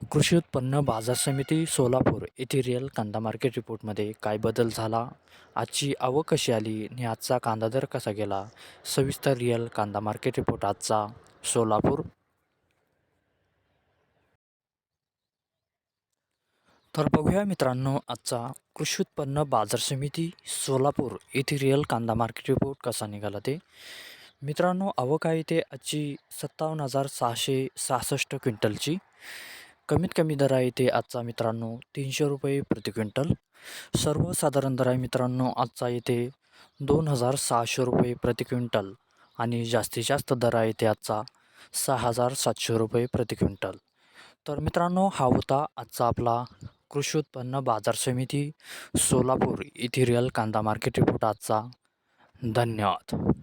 कृषी उत्पन्न बाजार समिती सोलापूर येथे रिअल कांदा मार्केट रिपोर्टमध्ये काय बदल झाला? आजची आवक कशी आली आणि आजचा कांदा दर कसा गेला? सविस्तर रिअल कांदा मार्केट रिपोर्ट आजचा सोलापूर. तर बघूया मित्रांनो आजचा कृषी उत्पन्न बाजार समिती सोलापूर येथे रिअल कांदा मार्केट रिपोर्ट कसा निघाला ते. मित्रांनो आवक आहे ते आजची सत्तावन्न हजार सहाशे सहासष्ट क्विंटलची. कमीत कमी दर आहे ते आजचा मित्रांनो तीनशे रुपये प्रति क्विंटल. सर्वसाधारण दर आहे मित्रांनो आजचा येथे दोन हजार सहाशे रुपये प्रति क्विंटल आणि जास्तीत जास्त दर आहे ते आजचा सहा हजार सातशे रुपये प्रति क्विंटल. तर मित्रांनो हा होता आजचा आपला कृषी उत्पन्न बाजार समिती सोलापूर इथिरियल कांदा मार्केट रिपोर्ट आजचा. धन्यवाद.